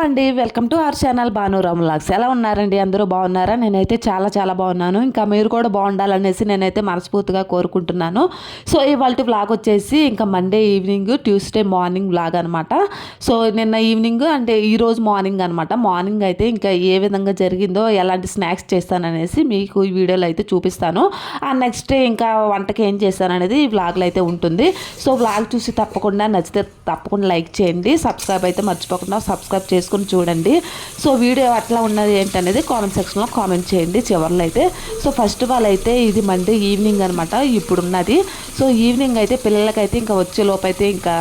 అండి welcome to our channel Bhanuram logs ఎలా ఉన్నారండి? అందరూ బాగున్నారా? నేనైతే చాలా చాలా బాగున్నాను. ఇంకా మీరు కూడా బాగుండాలనేసి నేనైతే మనస్ఫూర్తిగా కోరుకుంటున్నాను. సో ఇవాళ వ్లాగ్ వచ్చేసి ఇంకా Monday evening Tuesday morning vlog అనమాట సో నిన్న ఈవినింగ్ అంటే ఈరోజు మార్నింగ్ అనమాట మార్నింగ్ అయితే ఇంకా ఏ విధంగా జరిగిందో ఎలాంటి స్నాక్స్ చేస్తాననేసి మీకు ఈ వీడియోలో అయితే చూపిస్తాను. ఆ నెక్స్ట్ డే ఇంకా వంటకి ఏం చేస్తాననేది ఈ వ్లాగ్లో అయితే ఉంటుంది. సో వ్లాగ్ చూసి తప్పకుండా నచ్చితే తప్పకుండా లైక్ చేయండి. సబ్స్క్రైబ్ అయితే మర్చిపోకుండా సబ్స్క్రైబ్ చేసుకుని చూడండి. సో వీడియో అట్లా ఉన్నది ఏంటనేది కామెంట్ సెక్షన్లో కామెంట్ చేయండి. చివరిలో అయితే. సో ఫస్ట్ ఆఫ్ ఆల్ అయితే ఇది మండే ఈవినింగ్ అనమాట ఇప్పుడున్నది. సో ఈవినింగ్ అయితే పిల్లలకైతే ఇంకా వచ్చే లోపు అయితే ఇంకా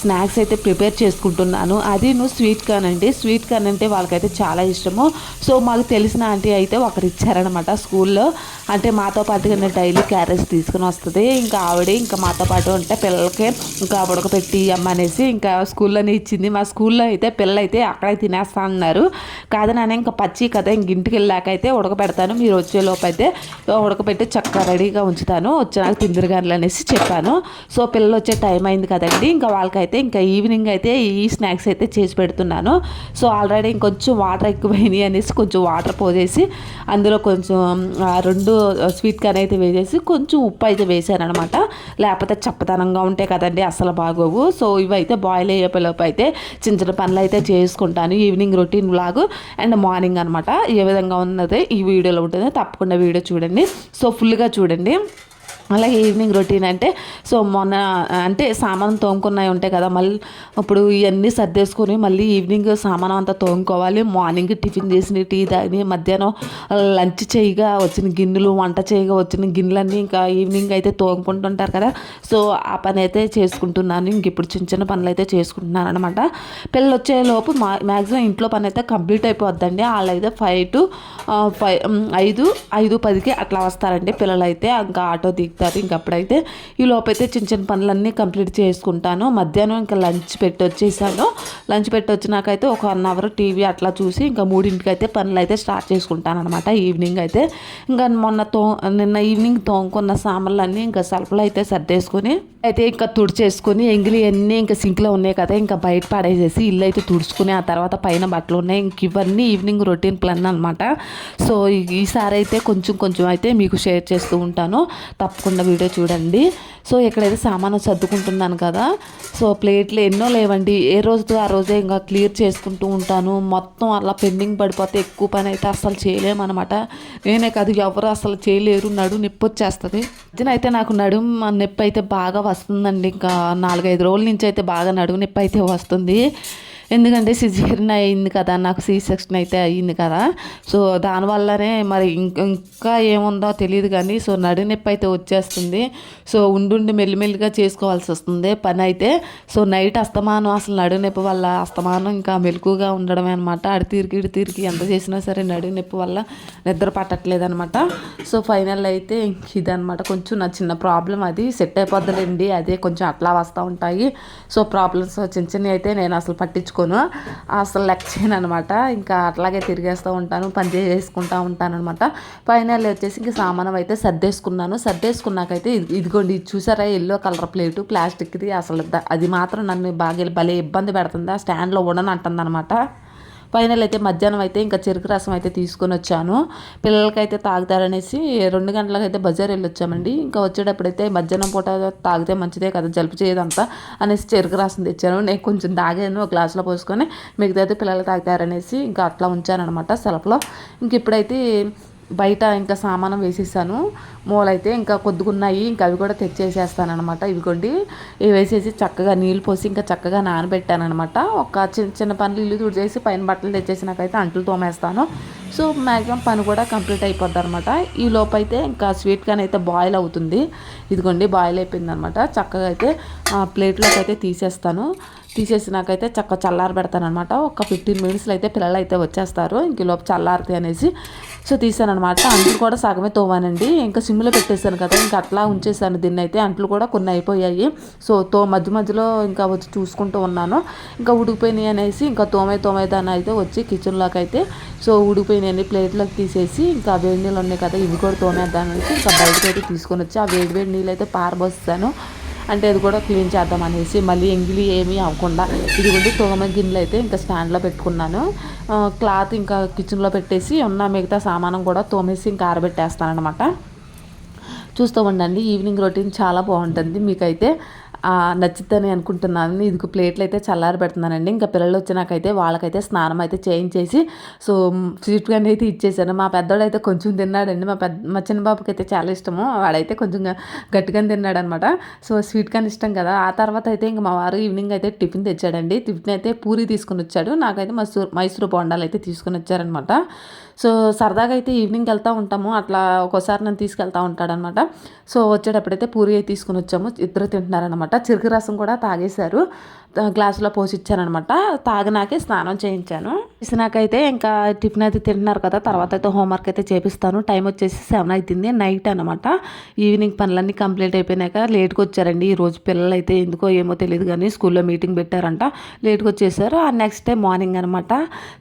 స్నాక్స్ అయితే ప్రిపేర్ చేసుకుంటున్నాను. అది నువ్వు స్వీట్ కార్న్ అండి. స్వీట్ కార్న్ అంటే వాళ్ళకైతే చాలా ఇష్టము. సో మాకు తెలిసిన ఆంటీ అయితే ఒకరు ఇచ్చారనమాట స్కూల్లో. అంటే మాతో పాటుగా డైలీ క్యారెట్స్ తీసుకుని వస్తుంది. ఇంకా ఆవిడ ఇంకా మాతో పాటు ఉంటే పిల్లలకి ఇంకా ఉడకపెట్టి అమ్మనేసి ఇంకా స్కూల్లోనే ఇచ్చింది. మా స్కూల్లో అయితే పిల్లలు అయితే అక్కడే తినేస్తా అన్నారు కాదు నాన్న ఇంకా పచ్చి కదా ఇంక ఇంటికి వెళ్ళాక అయితే ఉడకపెడతాను మీరు వచ్చే లోపు అయితే ఉడకపెట్టి చక్కగా రెడీగా ఉంచుతాను. వచ్చినాక తిందిరిగానులు అనేసి చెప్పాను. సో పిల్లలు వచ్చే టైం అయింది కదండి. ఇంకా వాళ్ళకైతే ఇంకా ఈవినింగ్ అయితే ఈ స్నాక్స్ అయితే చేసి పెడుతున్నాను. సో ఆల్రెడీ ఇంకొంచెం వాటర్ ఎక్కువైనాయి అనేసి కొంచెం వాటర్ పోసేసి అందులో కొంచెం రెండు స్వీట్ కార్న్ అయితే వేసేసి కొంచెం ఉప్పు అయితే వేసాను అనమాట లేకపోతే చప్పదనంగా ఉంటాయి కదండి అసలు బాగోవు. సో ఇవైతే బాయిల్ అయ్యే పిల్లపు అయితే చిన్న చిన్న పనులు అయితే చేసుకుంటాను. ఈవినింగ్ రొటీన్ లాగు అండ్ మార్నింగ్ అనమాట ఏ విధంగా ఉన్నది ఈ వీడియోలో ఉంటుంది. తప్పకుండా వీడియో చూడండి. సో ఫుల్గా చూడండి. అలాగే ఈవినింగ్ రొటీన్ అంటే సో మొన్న అంటే సామాన్ తోముకున్నవి ఉంటాయి కదా మళ్ళీ ఇప్పుడు ఇవన్నీ సర్దేసుకొని మళ్ళీ ఈవినింగ్ సామాన్ అంతా తోముకోవాలి మార్నింగ్ టిఫిన్ చేసిన టీ తాగి మధ్యాహ్నం లంచ్ చేయగా వచ్చిన గిన్నెలు వంట చేయగా వచ్చిన గిన్నెలన్నీ ఇంకా ఈవినింగ్ అయితే తోముకుంటుంటారు కదా సో ఆ పని అయితే చేసుకుంటున్నాను. ఇంక ఇప్పుడు చిన్న చిన్న పనులు అయితే చేసుకుంటున్నాను అనమాట పిల్లలు వచ్చేలోపు మా మ్యాక్సిమం ఇంట్లో పని అయితే కంప్లీట్ అయిపోద్దండి. వాళ్ళు అయితే ఫైవ్ టు ఫైవ్ ఐదు ఐదు పదికి అట్లా వస్తారండి పిల్లలు అయితే ఇంకా ఆటో చెప్తారు. ఇంకప్పుడైతే ఈ లోపైతే చిన్న చిన్న పనులన్నీ కంప్లీట్ చేసుకుంటాను. మధ్యాహ్నం ఇంకా లంచ్ పెట్టి వచ్చేసాను లంచ్ పెట్టి వచ్చినాకైతే ఒక వన్ అవర్ టీవీ అట్లా చూసి ఇంకా మూడింటికి అయితే పనులు అయితే స్టార్ట్ చేసుకుంటాను అనమాట ఈవినింగ్ అయితే ఇంకా మొన్న తో నిన్న ఈవినింగ్ తోముకున్న సామాన్లన్నీ ఇంకా సల్ఫ్లో అయితే సర్దేసుకొని అయితే ఇంకా తుడిచేసుకొని ఎంగిలి అన్నీ ఇంకా సింక్లో ఉన్నాయి కదా ఇంకా బయట పడేసేసి ఇల్లు అయితే తుడుచుకుని ఆ తర్వాత పైన బట్టలు ఉన్నాయి. ఇంక ఇవన్నీ ఈవినింగ్ రొటీన్ ప్లాన్ అనమాట సో ఈసారి అయితే కొంచెం కొంచెం అయితే మీకు షేర్ చేస్తూ ఉంటాను. తప్పకుండా వీడియో చూడండి. సో ఎక్కడైతే సామాను సర్దుకుంటున్నాను కదా సో ప్లేట్లు ఎన్నో లేవండి. ఏ రోజుతో ఆ రోజే ఇంకా క్లియర్ చేసుకుంటూ ఉంటాను. మొత్తం అలా పెండింగ్ పడిపోతే ఎక్కువ పని అయితే అసలు చేయలేమన్నమాట. నేనే కాదు ఎవరు అసలు చేయలేరు. నడు నొప్పి వచ్చేస్తుంది. మధ్యన అయితే నాకు నడుము నొప్పి అయితే బాగా వస్తుందండి. ఇంకా నాలుగైదు రోజుల నుంచి అయితే బాగా నడుము నొప్పి అయితే వస్తుంది. ఎందుకంటే సిజేరియన్ అయింది కదా నాకు సి సెక్షన్ అయితే అయ్యింది కదా. సో దానివల్లనే మరి ఇంకా ఏముందో తెలియదు కానీ సో నడినొప్పి అయితే వచ్చేస్తుంది. సో ఉండుండి మెల్లిమెల్లిగా చేసుకోవాల్సి వస్తుంది పని అయితే. సో నైట్ అస్తమానం అసలు నడినొప్పి వల్ల అస్తమానం ఇంకా మెలకుగా ఉండడమే అనమాట అడి తీరికి ఇడి తీరికి ఎంత చేసినా సరే నడునొప్పి వల్ల నిద్ర పట్టట్లేదు అనమాట సో ఫైనల్ అయితే ఇదనమాట కొంచెం నా చిన్న ప్రాబ్లం అది సెట్ అయిపోద్దులేండి. అదే కొంచెం అట్లా వస్తూ ఉంటాయి. సో ప్రాబ్లమ్స్ చిన్న చిన్నవి అయితే నేను అసలు పట్టించుకో పట్టించుకోను అసలు లెక్క చేయను అనమాట ఇంకా అట్లాగే తిరిగేస్తూ ఉంటాను పని చేసుకుంటూ ఉంటాను అనమాట ఫైనల్ వచ్చేసి ఇంకా సామానం అయితే సర్దేసుకున్నాను. సర్దేసుకున్నాకైతే ఇది- ఇదిగోండి ఇది చూసారా? ఎల్లో కలర్ ప్లేటు ప్లాస్టిక్ది. అసలు అది మాత్రం నన్ను బాగా భలే ఇబ్బంది పెడుతుంది. ఆ స్టాండ్లో ఉండను అంటుంది అనమాట ఫైనల్ అయితే మధ్యాహ్నం అయితే ఇంకా చెరుకు రసం అయితే తీసుకొని వచ్చాను. పిల్లలకైతే తాగుతారనేసి రెండు గంటలకైతే బజార్ వెళ్ళి వచ్చామండి ఇంకా వచ్చేటప్పుడైతే మధ్యాహ్నం పూట తాగితే మంచిదే కదా జలుపు చేయదంతా అనేసి చెరుకు రసం తెచ్చాను. నేను కొంచెం తాగాను ఒక గ్లాసులో పోసుకొని మిగతాది పిల్లలు తాగుతారనేసి ఇంకా అట్లా ఉంచానమాట సెలపులో. ఇంక ఇప్పుడైతే బయట ఇంకా సామానం వేసేసాను. మూలైతే ఇంకా కొద్దుకున్నాయి ఇంకా అవి కూడా తెచ్చేసేస్తాను అనమాట ఇవిగోండి. ఇవి వేసేసి చక్కగా నీళ్ళు పోసి ఇంకా చక్కగా నానబెట్టాను అనమాట ఒక చిన్న చిన్న పనులు ఇల్లు తుడిచేసి పైన బట్టలు తెచ్చేసి నాకైతే అంట్లు తోమేస్తాను. సో మ్యాక్సిమం పని కూడా కంప్లీట్ అయిపోద్ది అనమాట ఈ లోపైతే ఇంకా స్వీట్ కానీ అయితే బాయిల్ అవుతుంది. ఇదిగోండి బాయిల్ అయిపోయింది అనమాట చక్కగా అయితే ప్లేట్లోకి అయితే తీసేస్తాను. తీసేసి నాకైతే చక్క చల్లారి పెడతానమాట ఒక ఫిఫ్టీన్ మినిట్స్లో అయితే పిల్లలు అయితే వచ్చేస్తారు. ఇంక ఈ లోపు చల్లారుతాయి అనేసి సో తీసానమాట అంట్లు కూడా సగమే తోమానండి. ఇంకా సిమ్లో పెట్టేశాను కదా ఇంకా అట్లా ఉంచేసాను దీన్ని అయితే అంట్లు కూడా కొన్ని అయిపోయాయి. సో తో మధ్య మధ్యలో ఇంకా వచ్చి చూసుకుంటూ ఉన్నాను. ఇంకా ఉడికిపోయినాయి అనేసి ఇంకా తోమే తోమేదాన్ని అయితే వచ్చి కిచెన్లోకి అయితే. సో ఉడికిపోయినాయి ప్లేట్లోకి తీసేసి ఇంకా వేడి నీళ్ళు ఉన్నాయి కదా ఇవి కూడా తోమేద్దాం అనేసి ఇంకా బయటకు అయితే తీసుకొని వచ్చి ఆ వేడి వేడి నీళ్ళు అయితే పారబోస్తాను. అంటే అది కూడా క్లీన్ చేద్దాం అనేసి మళ్ళీ ఎంగిలి ఏమీ అవ్వకుండా ఇదిగోండి తోమ గిన్నెలు అయితే ఇంకా స్టాండ్లో పెట్టుకున్నాను. క్లాత్ ఇంకా కిచెన్లో పెట్టేసి ఉన్న మిగతా సామానం కూడా తోమేసి ఇంకా ఆరబెట్టేస్తానమాట చూస్తూ ఉండండి ఈవినింగ్ రొటీన్ చాలా బాగుంటుంది. మీకైతే నచ్చుద్దని అనుకుంటున్నాను. ఇదిగో ప్లేట్లు అయితే చల్లారి పెడుతున్నానండి. ఇంకా పిల్లలు వచ్చినాకైతే వాళ్ళకైతే స్నానం అయితే చేయించేసి సో స్వీట్ కానీ అయితే ఇచ్చేసాను. మా పెద్దోడు అయితే కొంచెం తిన్నాడండి. మా పెద్ద మా చిన్న బాబుకి అయితే చాలా ఇష్టము. వాడైతే కొంచెం గట్టిగా గట్టిగానే తిన్నాడు అనమాట సో స్వీట్ కానీ ఇష్టం కదా. ఆ తర్వాత అయితే ఇంకా మా వారు ఈవినింగ్ అయితే టిఫిన్ తెచ్చాడండి. టిఫిన్ అయితే పూరి తీసుకుని వచ్చాడు. నాకైతే మైసూర్ మైసూరు బొండాలు అయితే తీసుకుని వచ్చారనమాట. సో సరదాగా అయితే ఈవినింగ్ వెళ్తూ ఉంటాము. అట్లా ఒక్కోసారి నన్ను తీసుకెళ్తా ఉంటాడనమాట. సో వచ్చేటప్పుడైతే పూరి అయితే తీసుకుని వచ్చాము. ఇద్దరు తింటున్నారనమాట. చెరుకు రసం కూడా తాగేశారు. గ్లాసులో పోసి ఇచ్చానమాట తాగినాకే స్నానం చేయించాను. చేసినాకైతే ఇంకా టిఫిన్ అయితే తింటున్నారు కదా తర్వాత అయితే హోంవర్క్ అయితే చేపిస్తాను. టైం వచ్చేసి సెవెన్ అవుతుంది నైట్ అనమాట ఈవినింగ్ పనులన్నీ కంప్లీట్ అయిపోయినాక లేట్గా వచ్చారండి. ఈ రోజు పిల్లలు అయితే ఎందుకో ఏమో తెలియదు కానీ స్కూల్లో మీటింగ్ పెట్టారంట. లేట్గా వచ్చేసారు. ఆ నెక్స్ట్ డే మార్నింగ్ అనమాట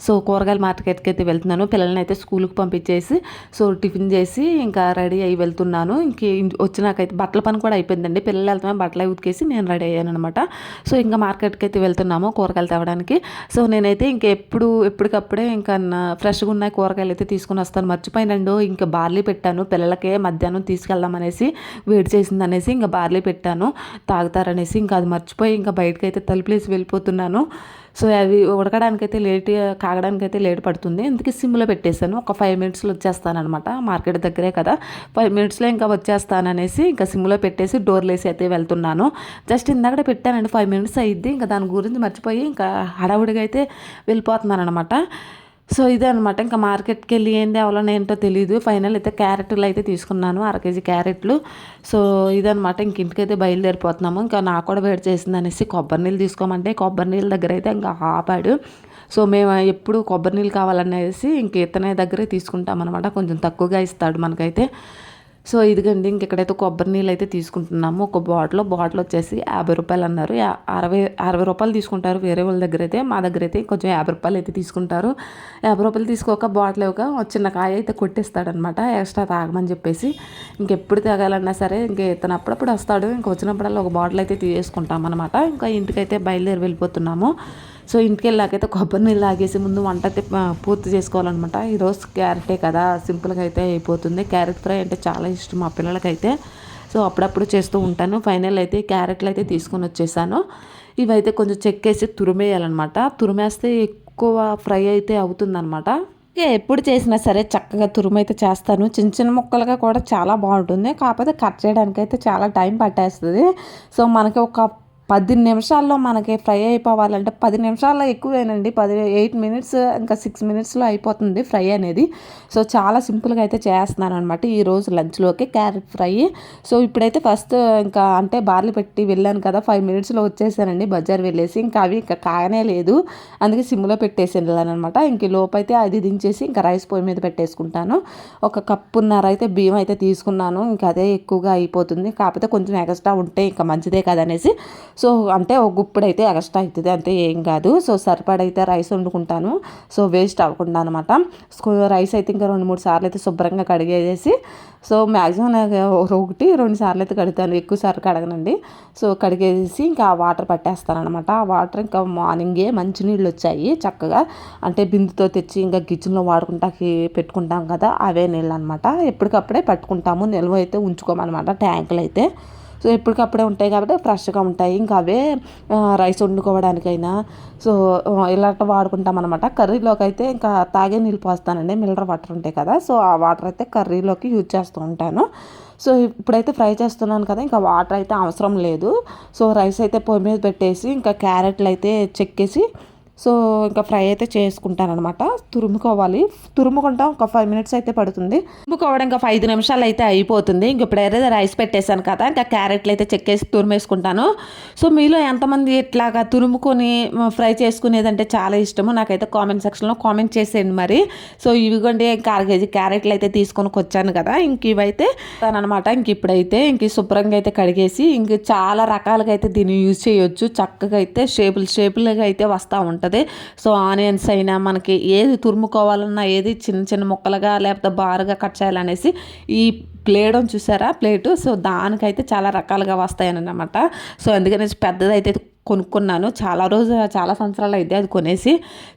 సో కూరగాయల మార్కెట్కి అయితే వెళ్తున్నాను. పిల్లల్ని అయితే స్కూల్కి పంపించేసి సో టిఫిన్ చేసి ఇంకా రెడీ అయ్యి వెళ్తున్నాను. ఇంక వచ్చినాకైతే బట్టల పని కూడా అయిపోయిందండి. పిల్లలు వెళ్తామని బట్టలు ఉతికేసి నేను రెడీ అయ్యాను అనమాట సో ఇంకా మార్కెట్ మార్కెట్కి అయితే వెళ్తున్నాము కూరగాయలు తేవడానికి. సో నేనైతే ఇంకా ఎప్పుడు ఎప్పటికప్పుడే ఇంకా ఫ్రెష్గా ఉన్న కూరగాయలు అయితే తీసుకుని వస్తాను. మర్చిపోయినండు ఇంకా బార్లీ పెట్టాను. పిల్లలకే మధ్యాహ్నం తీసుకెళ్దాం అనేసి వేడి చేసింది అనేసి ఇంకా బార్లీ పెట్టాను. తాగుతారనేసి ఇంకా అది మర్చిపోయి ఇంకా బయటకైతే తలుపులేసి వెళ్ళిపోతున్నాను. సో అవి ఉడకడానికైతే లేట్ కాగడానికైతే లేట్ పడుతుంది. అందుకే సిమ్లో పెట్టేశాను. ఒక ఫైవ్ మినిట్స్లో వచ్చేస్తానమాట మార్కెట్ దగ్గరే కదా. ఫైవ్ మినిట్స్లో ఇంకా వచ్చేస్తాననేసి ఇంకా సిమ్లో పెట్టేసి డోర్లు వేసి అయితే వెళ్తున్నాను. జస్ట్ ఇందాక పెట్టానండి. ఫైవ్ మినిట్స్ అయ్యిద్ది. ఇంకా దాని గురించి మర్చిపోయి ఇంకా హడావుడిగా అయితే వెళ్ళిపోతున్నాను అనమాట సో ఇదే అనమాట ఇంకా మార్కెట్కి వెళ్ళి ఏంది అవలన ఏంటో తెలియదు ఫైనల్ అయితే క్యారెట్లు అయితే తీసుకున్నాను. అర కేజీ క్యారెట్లు. సో ఇదనమాట ఇంక ఇంటికైతే బయలుదేరిపోతున్నాము. ఇంకా నాకు కూడా వేడి చేసింది అనేసి కొబ్బరి నీళ్ళు తీసుకోమంటే కొబ్బరి నీళ్ళ దగ్గర అయితే ఇంకా ఆపాడు. సో మేము ఎప్పుడు కొబ్బరి నీళ్ళు కావాలనేసి ఇంక ఇతనే దగ్గరే తీసుకుంటాం అనమాట కొంచెం తక్కువగా ఇస్తాడు మనకైతే. సో ఇదిగండి ఇంకెక్కడైతే కొబ్బరి నీళ్ళు అయితే తీసుకుంటున్నాము ఒక బాటిల్ బాటిల్ వచ్చేసి యాభై రూపాయలు అన్నారు. అరవై అరవై రూపాయలు తీసుకుంటారు వేరే వాళ్ళ దగ్గర అయితే మా దగ్గర అయితే కొంచెం యాభై రూపాయలు అయితే తీసుకుంటారు. యాభై రూపాయలు తీసుకోక బాటిల్ ఒక చిన్న కాయ అయితే కొట్టేస్తాడనమాట ఎక్స్ట్రా తాగమని చెప్పేసి. ఇంకెప్పుడు తాగాలన్నా సరే ఇంక ఇతను అప్పుడప్పుడు వస్తాడు. ఇంక వచ్చినప్పుడల్లా ఒక బాటిల్ అయితే తీసుకుంటాం అనమాట ఇంకా ఇంటికైతే బయలుదేరి వెళ్ళిపోతున్నాము. సో ఇంటికి వెళ్ళాకైతే కొబ్బరి నీళ్ళు లాగేసి ముందు వంట అయితే పూర్తి చేసుకోవాలన్నమాట. ఈరోజు క్యారెటే కదా సింపుల్గా అయితే అయిపోతుంది. క్యారెట్ ఫ్రై అంటే చాలా ఇష్టం మా పిల్లలకైతే. సో అప్పుడప్పుడు చేస్తూ ఉంటాను. ఫైనల్ అయితే క్యారెట్లు అయితే తీసుకొని వచ్చేసాను. ఇవైతే కొంచెం చెక్కేసి తురిమేయాలన్నమాట. తురిమేస్తే ఎక్కువ ఫ్రై అయితే అవుతుందన్నమాట. ఇంకా ఎప్పుడు చేసినా సరే చక్కగా తురుము అయితే చేస్తాను. చిన్న చిన్న ముక్కలుగా కూడా చాలా బాగుంటుంది. కాకపోతే కట్ చేయడానికి అయితే చాలా టైం పట్టేస్తుంది. సో మనకి ఒక పది నిమిషాల్లో మనకి ఫ్రై అయిపోవాలంటే పది నిమిషాల్లో ఎక్కువేనండి. పది ఎయిట్ మినిట్స్ ఇంకా సిక్స్ మినిట్స్లో అయిపోతుంది ఫ్రై అనేది. సో చాలా సింపుల్గా అయితే చేస్తున్నాను అనమాట ఈరోజు లంచ్లోకి క్యారెట్ ఫ్రై. సో ఇప్పుడైతే ఫస్ట్ ఇంకా అంటే బార్లీ పెట్టి వెళ్ళాను కదా ఫైవ్ మినిట్స్లో వచ్చేసానండి బజార్ వెళ్ళేసి. ఇంకా అవి ఇంకా కానే లేదు. అందుకే సిమ్లో పెట్టేసి అనమాట ఇంక లోపైతే అది దించేసి ఇంకా రైస్ పొయ్యి మీద పెట్టేసుకుంటాను. ఒక కప్పున్నర అయితే బియ్యం అయితే తీసుకున్నాను. ఇంకా అదే ఎక్కువగా అయిపోతుంది. కాకపోతే కొంచెం ఎక్స్ట్రా ఉంటే ఇంకా మంచిదే కదనేసి సో అంటే ఒక గుప్పుడు అయితే ఎక్స్ట్రా అవుతుంది. అంతే ఏం కాదు. సో సరిపడైతే రైస్ వండుకుంటాను. సో వేస్ట్ అవ్వకుండా అనమాట రైస్ అయితే ఇంకా రెండు మూడు సార్లు అయితే శుభ్రంగా కడిగేసి సో మ్యాక్సిమం నాకు ఒకటి రెండు సార్లు అయితే కడుగుతాను. ఎక్కువ సార్లు కడగనండి. సో కడిగేసి ఇంకా ఆ వాటర్ పట్టేస్తాను అనమాట ఆ వాటర్ ఇంకా మార్నింగే మంచి నీళ్ళు వచ్చాయి చక్కగా. అంటే బిందుతో తెచ్చి ఇంకా కిచెన్లో వాడుకుంటాకి పెట్టుకుంటాం కదా అవే నీళ్ళు అనమాట ఎప్పటికప్పుడే పట్టుకుంటాము. నిల్వ అయితే ఉంచుకోమన్నమాట. ట్యాంకులు అయితే. సో ఎప్పటికప్పుడే ఉంటాయి కాబట్టి ఫ్రెష్గా ఉంటాయి. ఇంకా అవే రైస్ వండుకోవడానికైనా. సో ఇలాంటి వాడుకుంటాం అనమాట కర్రీలోకి అయితే ఇంకా తాగే నీళ్ళు పోస్తానండి. మిల్లర్ వాటర్ ఉంటాయి కదా. సో ఆ వాటర్ అయితే కర్రీలోకి యూజ్ చేస్తూ ఉంటాను. సో ఇప్పుడైతే ఫ్రై చేస్తున్నాను కదా. ఇంకా వాటర్ అయితే అవసరం లేదు. సో రైస్ అయితే పొయ్యి మీద పెట్టేసి ఇంకా క్యారెట్లు అయితే చెక్కేసి సో ఇంకా ఫ్రై అయితే చేసుకుంటానమాట తురుముకోవాలి. తురుముకుంటాం ఒక ఫైవ్ మినిట్స్ అయితే పడుతుంది. తురుముకోవడం ఇంకా ఫైదు ఐదు నిమిషాలు అయితే అయిపోతుంది. ఇంక ఇప్పుడు ఏదైతే రైస్ పెట్టేశాను కదా ఇంకా క్యారెట్లు అయితే చెక్కేసి తురిమేసుకుంటాను. సో మీలో ఎంతమంది ఇట్లాగా తురుముకొని ఫ్రై చేసుకునేదంటే చాలా ఇష్టము నాకైతే కామెంట్ సెక్షన్లో కామెంట్ చేసేయండి మరి. సో ఇవిగోండి ఇంకా అర కేజీ క్యారెట్లు అయితే తీసుకొని వచ్చాను కదా ఇంక ఇవైతే అనమాట ఇంక ఇప్పుడైతే ఇంక శుభ్రంగా అయితే కడిగేసి ఇంక చాలా రకాలుగా అయితే దీన్ని యూజ్ చేయొచ్చు. చక్కగా అయితే షేపులు షేపులుగా అయితే వస్తూ ఉంటుంది. సో ఆనియన్స్ అయినా మనకి ఏది తురుముకోవాలన్నా ఏది చిన్న చిన్న ముక్కలుగా లేకపోతే బారుగా కట్ చేయాలనేసి ఈ ప్లేట్ అని చూసారా? ప్లేటు. సో దానికైతే చాలా రకాలుగా వస్తాయన్నమాట. సో అందుకని పెద్దదైతే కొనుక్కున్నాను. చాలా రోజు చాలా సంవత్సరాలు అయితే అది కొనేసి.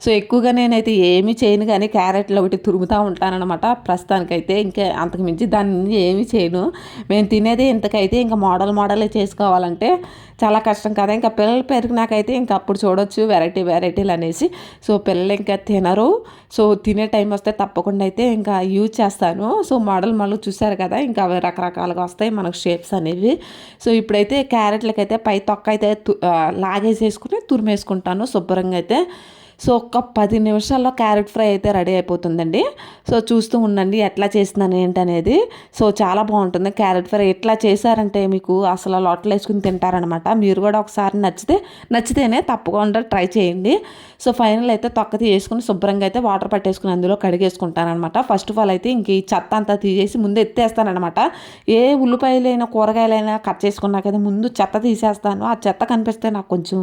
సో ఎక్కువగా నేనైతే ఏమి చేయను కానీ క్యారెట్లు ఒకటి తురుముతూ ఉంటానన్నమాట. ప్రస్తుతానికైతే ఇంకా అంతకుమించి దాన్ని ఏమీ చేయను. మేము తినేది ఇంతకైతే ఇంకా మోడల్ మోడలే చేసుకోవాలంటే చాలా కష్టం కదా. ఇంకా పిల్లలు పెరిగినాకైతే ఇంకా అప్పుడు చూడొచ్చు వెరైటీ వెరైటీలు అనేసి. సో పిల్లలు ఇంకా తినరు. సో తినే టైం వస్తే తప్పకుండా అయితే ఇంకా యూజ్ చేస్తాను. సో మోడల్ మళ్ళీ చూసారు కదా. ఇంకా అవి రకరకాలుగా వస్తాయి మనకు షేప్స్ అనేవి. సో ఇప్పుడైతే క్యారెట్లకైతే పై తొక్క అయితే లాగేసేసుకుని తురిమేసుకుంటాను శుభ్రంగా అయితే. సో ఒక పది నిమిషాల్లో క్యారెట్ ఫ్రై అయితే రెడీ అయిపోతుందండి. సో చూస్తూ ఉండండి ఎట్లా చేస్తున్నాను ఏంటనేది. సో చాలా బాగుంటుంది క్యారెట్ ఫ్రై. ఎట్లా చేశారంటే మీకు అసలు లొట్టలు వేసుకుని తింటారనమాట. మీరు కూడా ఒకసారి నచ్చితే నచ్చితేనే తప్పకుండా ట్రై చేయండి. సో ఫైనల్ అయితే తొక్క తీసేసుకుని శుభ్రంగా అయితే వాటర్ పట్టేసుకుని అందులో కడిగేసుకుంటానమాట ఫస్ట్ ఆఫ్ ఆల్ అయితే ఇంక ఈ చెత్త అంతా తీసేసి ముందు ఎత్తేస్తానమాట ఏ ఉల్లిపాయలైనా కూరగాయలైనా కట్ చేసుకున్నాకైతే ముందు చెత్త తీసేస్తాను. ఆ చెత్త కనిపిస్తే నాకు కొంచెం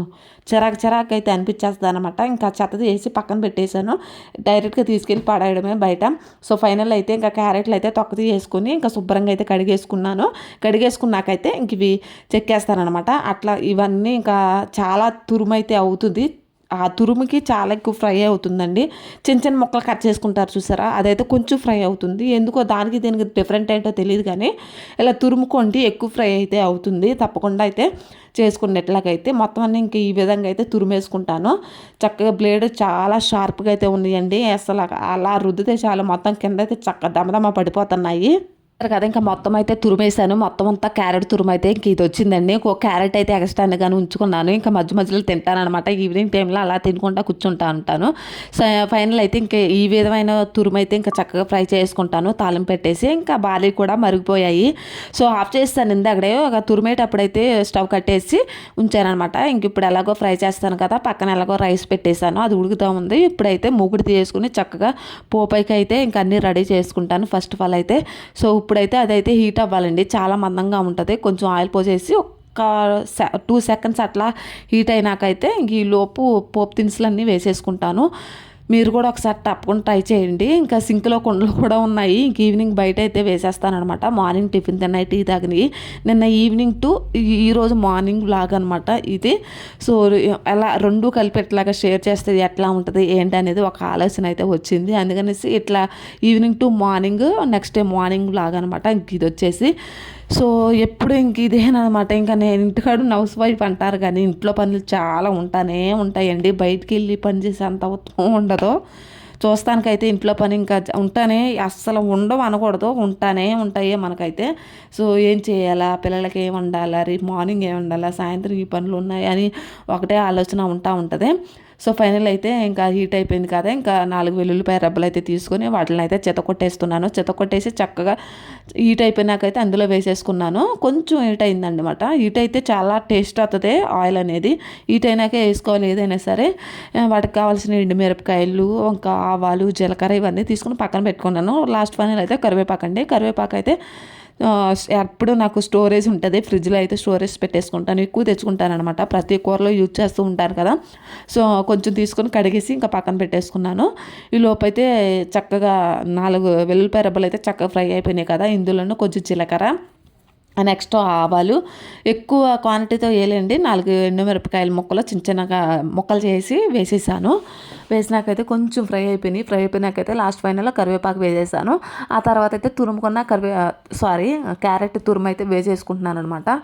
చిరాకు చిరాకు అయితే అనిపించేస్తుంది అనమాట ఇంకా చెత్త తీసి పక్కన పెట్టేశాను. డైరెక్ట్గా తీసుకెళ్ళి పడేయడమే బయట. సో ఫైనల్ అయితే ఇంకా క్యారెట్లు అయితే తొక్క తీసేసుకుని ఇంకా శుభ్రంగా అయితే కడిగేసుకున్నాను. కడిగేసుకున్నాకైతే ఇంక ఇవి చెక్కేస్తానమాట అట్లా ఇవన్నీ ఇంకా చాలా తురుమైతే అవుతుంది. ఆ తురుముకి చాలా ఎక్కువ ఫ్రై అవుతుందండి. చిన్న చిన్న ముక్కలు కట్ చేసుకుంటారు చూసారా? అదైతే కొంచెం ఫ్రై అవుతుంది. ఎందుకో దానికి దీనికి డిఫరెంట్ ఏంటో తెలియదు కానీ ఇలా తురుముకోండి ఎక్కువ ఫ్రై అయితే అవుతుంది. తప్పకుండా అయితే చేసుకునేట్లాగైతే మొత్తం అన్నీ ఇంక ఈ విధంగా అయితే తురిమేసుకుంటాను. చక్కగా బ్లేడ్ చాలా షార్ప్గా అయితే ఉన్నాయండి. అసలు అలా రుద్దితే చాలా మొత్తం కింద అయితే చక్క దమదమ పడిపోతున్నాయి. కదా ఇంకా మొత్తం అయితే తురిమేశాను. మొత్తం అంతా క్యారెట్ తురుమైతే ఇంక ఇది వచ్చిందండి. ఇంకో క్యారెట్ అయితే ఎక్స్ట్రా కానీ ఉంచుకున్నాను. ఇంకా మధ్య మధ్యలో తింటానమాట ఈవినింగ్ టైంలో అలా తినుకుంటా కూర్చుంటా ఉంటాను. సో ఫైనల్ అయితే ఇంకా ఈ విధమైన తురుమైతే ఇంకా చక్కగా ఫ్రై చేసుకుంటాను. తాలింపు పెట్టేసి ఇంకా బాలీ కూడా మరిగిపోయాయి. సో ఆఫ్ చేస్తాను ఇందాకడే ఒక తురిమేటప్పుడైతే స్టవ్ కట్టేసి ఉంచానమాట ఇంక ఇప్పుడు ఎలాగో ఫ్రై చేస్తాను కదా పక్కన ఎలాగో రైస్ పెట్టేశాను. అది ఉడుకుతూ ఉంది. ఇప్పుడైతే మూగుడు తీసుకుని చక్కగా పోపైకి అయితే ఇంకా అన్నీ రెడీ చేసుకుంటాను. ఫస్ట్ ఆఫ్ ఆల్ అయితే. సో ఇప్పుడైతే అదైతే హీట్ అవ్వాలండి. చాలా మందంగా ఉంటుంది. కొంచెం ఆయిల్ పోసేసి ఒక టూ సెకండ్స్ అట్లా హీట్ అయినాకైతే ఈ లోపు పోపు దినుసులన్నీ వేసేసుకుంటాను. మీరు కూడా ఒకసారి తప్పకుండా ట్రై చేయండి. ఇంకా సింక్లో కుండలు కూడా ఉన్నాయి. ఇంక ఈవినింగ్ బయట అయితే వేసేస్తానమాట మార్నింగ్ టిఫిన్ తిన్నాయి టీ తాగినాయి నిన్న ఈవినింగ్ టు ఈరోజు మార్నింగ్ లాగ్ అనమాట ఇది. సో ఎలా రెండు కలిపి ఎట్లాగా షేర్ చేస్తే ఎట్లా ఉంటుంది ఏంటి అనేది ఒక ఆలోచన అయితే వచ్చింది. అందుకనేసి ఇట్లా evening to morning next day morning లాగా అనమాట ఇంక ఇది వచ్చేసి సో ఎప్పుడు ఇంక ఇదేనమాట ఇంకా నేను ఇంటికాడు హౌస్ వైఫ్ అంటారు కానీ ఇంట్లో పనులు చాలా ఉంటానే ఉంటాయండి. బయటికి వెళ్ళి పని చేసే అంత ఉండదు. చూస్తానికైతే ఇంట్లో పని ఇంకా ఉంటానే అస్సలు ఉండవు అనకూడదు. ఉంటానే ఉంటాయి మనకైతే. సో ఏం చేయాలా? పిల్లలకి ఏం వండాలా? రేపు మార్నింగ్ ఏం వండాలా? సాయంత్రం ఈ పనులు ఉన్నాయి? అని ఒకటే ఆలోచన ఉంటా ఉంటుంది. సో ఫైనల్ అయితే ఇంకా హీట్ అయిపోయింది కదా ఇంకా నాలుగు వెల్లుల్లిపాయ రబ్బలు అయితే తీసుకొని వాటిని అయితే చెత కొట్టేస్తున్నాను. చెత కొట్టేసి చక్కగా హీట్ అయిపోయినాకైతే అందులో వేసేసుకున్నాను. కొంచెం హీట్ అయిందనమాట హీట్ అయితే చాలా టేస్ట్ అవుతుంది ఆయిల్ అనేది. హీట్ అయినాకే వేసుకోవాలి ఏదైనా సరే. వాటికి కావాల్సిన ఎండుమిరపకాయలు ఇంకా ఆవాలు జీలకర్ర ఇవన్నీ తీసుకుని పక్కన పెట్టుకున్నాను. లాస్ట్ ఫైనల్ అయితే కరివేపాకు అండి. కరివేపాకు అయితే ఎప్పుడు నాకు స్టోరేజ్ ఉంటుంది. ఫ్రిడ్జ్లో అయితే స్టోరేజ్ పెట్టేసుకుంటాను. ఎక్కువ తెచ్చుకుంటాను అనమాట ప్రతి కూరలో యూజ్ చేస్తూ ఉంటాను కదా. సో కొంచెం తీసుకొని కడిగేసి ఇంకా పక్కన పెట్టేసుకున్నాను. ఈ లోపైతే చక్కగా నాలుగు వెల్లుల్లిపాయ రబ్బలు అయితే చక్కగా ఫ్రై అయిపోయినాయి కదా. ఇందులోనూ కొంచెం జీలకర్ర నెక్స్ట్ ఆవాలు. ఎక్కువ క్వాంటిటీతో వేయలేండి నాలుగు ఎండుమిరపకాయల ముక్కలు చిన్న చిన్నగా ముక్కలు చేసి వేసేసాను. వేసినాకైతే కొంచెం ఫ్రై అయిపోయినాయి. ఫ్రై అయిపోయినాకైతే లాస్ట్ ఫైనల్లో కరివేపాకు వేసేసాను. ఆ తర్వాత అయితే తురుముకున్న కరివే సారీ క్యారెట్ తురుము అయితే వేసేసుకుంటున్నాను అనమాట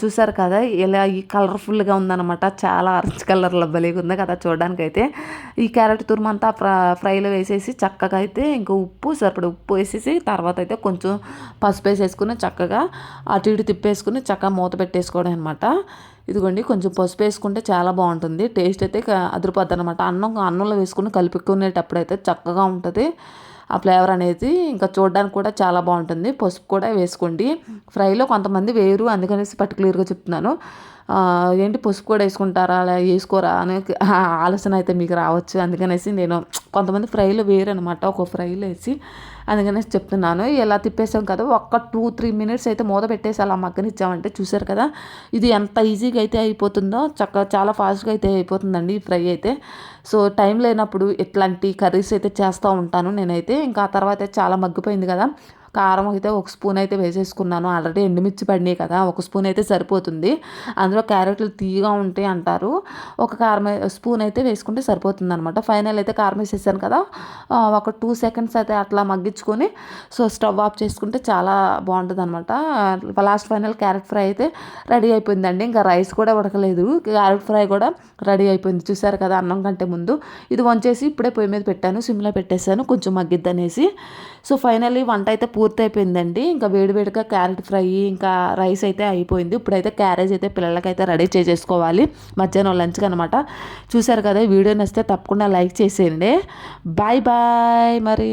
చూసారు కదా ఇలా ఈ కలర్ఫుల్గా ఉందన్నమాట. చాలా ఆరెంజ్ కలర్లో భలేగా ఉంది కదా చూడడానికి అయితే ఈ క్యారెట్ తురుమంతా ఫ్ర ఫ్రైలో వేసేసి చక్కగా అయితే ఇంకా ఉప్పు సరిపడి ఉప్పు వేసేసి తర్వాత అయితే కొంచెం పసుపు వేసేసుకుని చక్కగా అటు ఇటు తిప్పేసుకుని చక్కగా మూత పెట్టేసుకోవడం అనమాట ఇదిగోండి కొంచెం పసుపు వేసుకుంటే చాలా బాగుంటుంది. టేస్ట్ అయితే అదిరిపోద్ది అనమాట అన్నం అన్నంలో వేసుకుని కలుపుకునేటప్పుడు అయితే చక్కగా ఉంటుంది. ఆ ఫ్లేవర్ అనేది ఇంకా చూడడానికి కూడా చాలా బాగుంటుంది. పసుపు కూడా వేసుకోండి. ఫ్రైలో కొంతమంది వేరు అందుకనేసి పర్టికులర్గా చెప్తున్నాను. ఏంటి పసుపు కూడా వేసుకుంటారా? అలా వేసుకోరా? అనే ఆలోచన అయితే మీకు రావచ్చు. అందుకనేసి నేను కొంతమంది ఫ్రైలో వేరు అనమాట ఒక ఫ్రైలో వేసి అందుకనేసి చెప్తున్నాను. ఇలా తిప్పేసాం కదా ఒక్క టూ త్రీ మినిట్స్ అయితే మూత పెట్టేసి అలా మగ్గనిచ్చామంటే చూసారు కదా ఇది ఎంత ఈజీగా అయితే అయిపోతుందో చక్కగా చాలా ఫాస్ట్గా అయితే అయిపోతుందండి ఈ ఫ్రై అయితే. సో టైం లేనప్పుడు ఇట్లాంటి కర్రీస్ అయితే చేస్తూ ఉంటాను నేనైతే. ఇంకా ఆ తర్వాత చాలా మగ్గిపోయింది కదా కారం అయితే ఒక స్పూన్ అయితే వేసేసుకున్నాను. ఆల్రెడీ ఎండుమిర్చి పడినాయి కదా ఒక స్పూన్ అయితే సరిపోతుంది. అందులో క్యారెట్లు తీయగా ఉంటాయి అంటారు. ఒక కారం స్పూన్ అయితే వేసుకుంటే సరిపోతుంది అనమాట ఫైనల్ అయితే కారం వేసేసాను కదా ఒక టూ సెకండ్స్ అయితే అట్లా మగ్గించుకొని సో స్టవ్ ఆఫ్ చేసుకుంటే చాలా బాగుంటుంది అనమాట లాస్ట్ ఫైనల్ క్యారెట్ ఫ్రై అయితే రెడీ అయిపోయిందండి. ఇంకా రైస్ కూడా ఉడకలేదు. క్యారెట్ ఫ్రై కూడా రెడీ అయిపోయింది. చూసారు కదా అన్నం కంటే ముందు. ఇది వంచేసి ఇప్పుడే పొయ్యి మీద పెట్టాను సిమ్లో పెట్టేశాను కొంచెం మగ్గిద్దనేసి. సో ఫైనల్లీ వంట అయితే పూర్తయిపోయిందండి. ఇంకా వేడివేడిగా క్యారెట్ ఫ్రై ఇంకా రైస్ అయితే అయిపోయింది. ఇప్పుడైతే క్యారేజ్ అయితే పిల్లలకైతే రెడీ చేసేసుకోవాలి. మధ్యాహ్నం లంచ్కి అనమాట చూసారు కదా ఈ వీడియో నచ్చితే తప్పకుండా లైక్ చేసేయండి. బాయ్ బాయ్ మరి.